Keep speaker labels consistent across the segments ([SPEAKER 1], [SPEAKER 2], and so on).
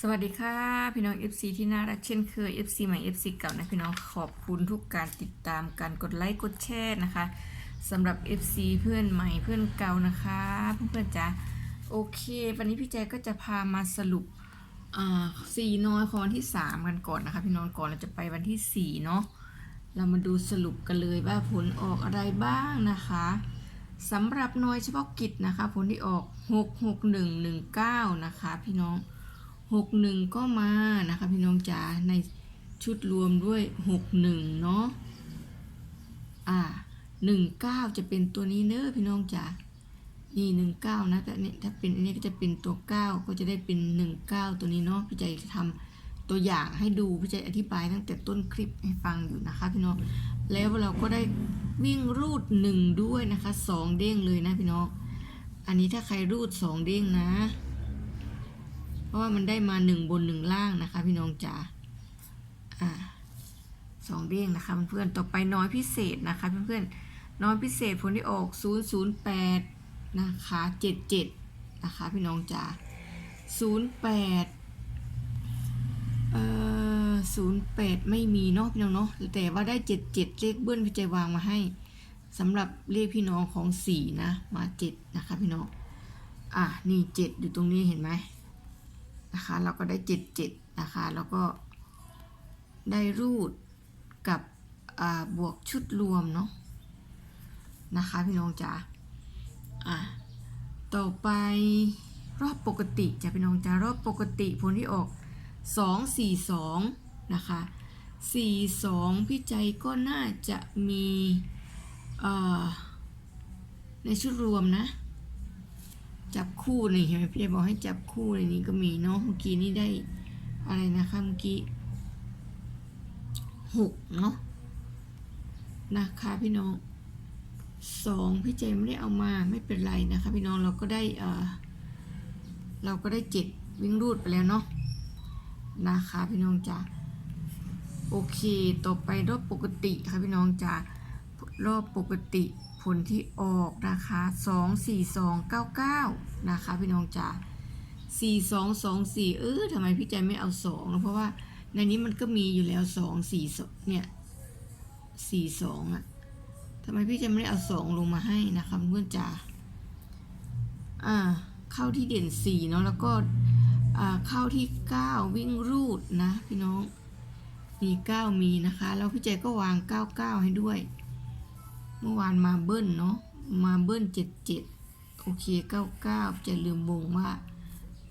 [SPEAKER 1] สวัสดีค่ะ พี่น้อง FC ที่น่ารักเช่นเคย FC ใหม่ FC เก่านะพี่น้องขอบคุณทุกการติดตามการกดไลค์กดแชร์นะคะสำหรับ FC เพื่อนใหม่เพื่อนเก่านะคะเพื่อนๆจ๋าโอเค วันนี้พี่แจก็จะพามาสรุปสี่น้อยของวันที่ 3 กันก่อนนะคะ พี่น้องก่อนเราจะไปวันที่4เนาะเรามาดูสรุปกันเลยว่าผลออกอะไรบ้างนะคะสำหรับน้อยเฉพาะกิจนะคะ ผลที่ออก 66119 นะคะ พี่น้อง หกหนึ่งก็มานะคะพี่น้องจ๋าในชุดรวมด้วยหกหนึ่งเนาะอ่าหนึ่งเก้าจะเป็นตัวนี้เนอะพี่น้องจ๋านี่หนึ่งเก้านะแต่เนี่ยถ้าเป็นอันนี้ก็จะเป็นตัวเก้าก็จะได้เป็นหนึ่งเก้าตัวนี้เนาะพี่ใจจะทำตัวอย่างให้ดูพี่ใจอธิบายตั้งแต่ต้นคลิปให้ฟังอยู่นะคะพี่น้องแล้วเราก็ได้วิ่งรูดหนึ่งด้วยนะคะสองเด้งเลยนะพี่น้องอันนี้ถ้าใครรูดสองเด้งนะ เพราะว่ามันได้มาหนึ่งบนหนึ่งล่างนะคะ พี่น้องจ๋าอ่าสองเด้งนะคะเพื่อนๆต่อไปน้อยพิเศษนะคะเพื่อนๆน้อยพิเศษผลที่ออก0 0 8นะคะ77นะคะพี่น้องจ๋า08เอ่อ08 ไม่มีเนาะพี่น้องเนาะแต่ว่าได้ 77 เลขเบิ้ลพี่ใจวางมาให้สำหรับเลขพี่น้องของ4นะมา 7 นะคะพี่น้องอะนี่ 7 อยู่ตรงนี้เห็นไหม นะคะ เราก็ได้เจ็ดเจ็ดนะคะ แล้วก็ได้รูดกับบวกชุดรวมเนาะนะคะพี่น้องจ๋าอะต่อไปรอบปกติจะพี่น้องจ๋ารอบปกติผลที่ออก 2 4 2นะคะ4 2พี่ใจก็น่าจะมีในชุดรวมนะ จับคู่นี่เห็นไหมพี่บอกให้จับคู่ในนี้ก็มีเนาะเมื่อกี้นี่ได้อะไรนะคะเมื่อกี้หกเนาะนะคะพี่น้องสองพี่เจไม่ได้เอามาไม่เป็นไรนะคะ พี่น้องเราก็ได้เออเราก็ได้เจ็ดวิ่งรูดไปแล้วเนาะนะคะพี่น้องจ้าโอเคต่อไปรอบปกติค่ะพี่น้องจ้า รอบปกติผลที่ออกนะคะ 2 4 2 9 9 นะคะพี่น้องจ๋า4 2 2 4 เออทำไมพี่ใจไม่เอา 2 เพราะว่าในนี้มันก็มีอยู่แล้ว 2 4 2เนี่ย4 2อะทำไมพี่ใจไม่ได้เอา2ลงมาให้นะคะเพื่อนจ๋าอ่า เข้าที่เด่น4เนาะแล้วก็อ่าเข้าที่9วิ่งรูดนะพี่น้อง มี9มีนะคะ แล้วพี่ใจก็วาง99ให้ด้วย เมื่อวานมาเบิ้ลเนาะมาเบิ้ลเจ็ดเจ็ดโอเคเก้าเก้าจะลืมบงว่า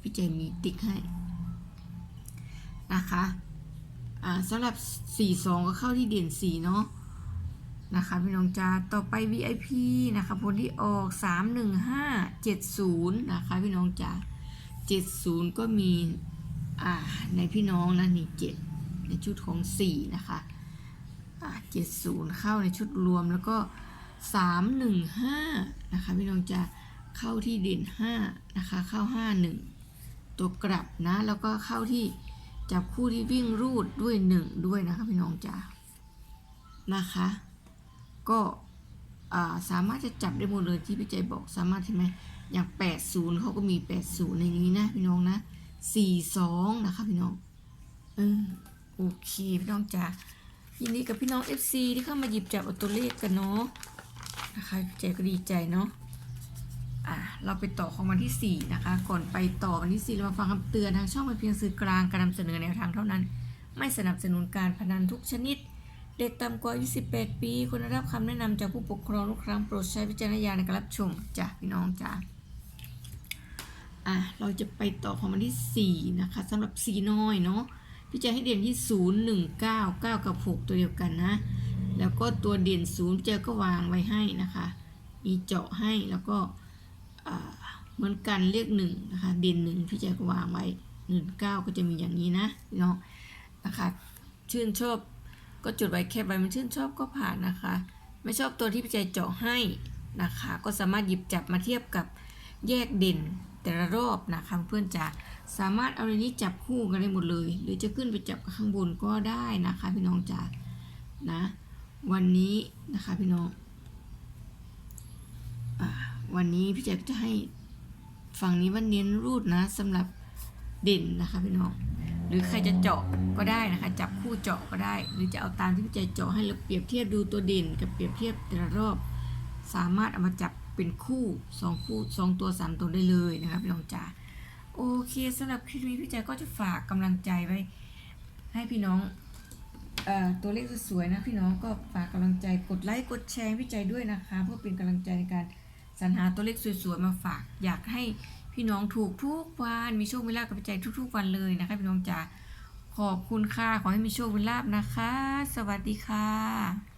[SPEAKER 1] พี่ใจมีติ๊กให้นะคะอ่าสำหรับ42ก็เข้าที่เด่น4เนาะนะคะพี่น้องจ้าต่อไป VIP นะคะผลที่ออก31570นะคะพี่น้องจ้า70ก็มีอ่าในพี่น้องนะนี่7ในชุดของ4นะคะ เจ็ดศูนย์เข้าในชุดรวมแล้วก็สามหนึ่งห้านะคะพี่น้องจะเข้าที่เด่นห้านะคะเข้าห้าหนึ่งตัวกลับนะแล้วก็เข้าที่จับคู่ที่วิ่งรูดด้วยหนึ่งด้วยนะคะพี่น้องจ๋านะคะ ก็สามารถจะจับได้หมดเลยที่พี่ใจบอกสามารถใช่ไหมอย่าง80เขาก็มี80ในนี้นะพี่น้องนะ42นะคะพี่น้องเออโอเคพี่น้องจ๋า ยินดีกับพี่น้อง FC ที่เข้ามาหยิบจับอาตัวเลขกันเนาะนะคะเจก็ดีใจเนาะอะเราไปต่อของวันที่ 4 นะคะ ก่อนไปต่อวันที่ 4 เรามาฟังคำเตือนทางช่องเป็นเพียงสื่อกลางการนำเสนอแนวทางเท่านั้น ไม่สนับสนุนการพนันทุกชนิด เด็กต่ำกว่าอายุ18 ปีควรได้รับคำแนะนำจากผู้ปกครองทุกครั้งโปรดใช้วิจารณญาณในการรับชมจ้ะพี่น้องจ้ะอะเราจะไปต่อของวันที่ 4 นะคะสำหรับสีน้อยเนาะ พี่จะให้เด่นที่0 1 9 9กับ6ตัวเดียวกันนะ แล้วก็ตัวเด่น0เจอก็วางไว้ให้นะคะ มีเจาะให้แล้วก็เหมือนกันเรียก1นะคะ เด่น1พี่เจก็วางไว้1 9ก็จะมีอย่างนี้นะพี่น้องนะคะ ชื่นชอบก็จดไว้แค่ใบมันชื่นชอบก็ผ่านนะคะ ไม่ชอบตัวที่พี่ใจเจาะให้นะคะ ก็สามารถหยิบจับมาเทียบกับแยกเด่น แต่ละรอบนะคะเพื่อนจ๋าสามารถเอาในนี้จับคู่กันได้หมดเลย หรือจะขึ้นไปจับข้างบนก็ได้นะคะพี่น้องจ๋านะวันนี้นะคะพี่น้องอวันนี้พี่แจ๊คจะให้ฝั่งนี้ว่าเน้นรูดนะสำหรับเด่นนะคะพี่น้องหรือใครจะเจาะก็ได้นะคะ จับคู่เจาะก็ได้ หรือจะเอาตามที่พี่ใจเจาะให้เราเปรียบเทียบดูตัวเด่นกับเปรียบเทียบแต่ละรอบ สามารถเอามาจับ เป็นคู่สองคู่สองตัวสามตัวได้เลยนะคะพี่น้องจ๋าโอเคสำหรับคลิปนี้พี่ใจก็จะฝากกำลังใจไว้ ให้พี่น้องออตัวเลขสวยๆนะพี่น้องก็ฝากกำลังใจกดไลค์กดแชร์พี่ใจด้วยนะคะ เพื่อเป็นกำลังใจในการสรรหาตัวเลขสวยๆมาฝาก อยากให้พี่น้องถูกทุกวันมีโชคมีลาภกับพี่ใจทุก ๆ วันเลยนะคะพี่น้องจ๋าขอบคุณค่ะขอให้มีโชคมีลาภนะคะ สวัสดีค่ะ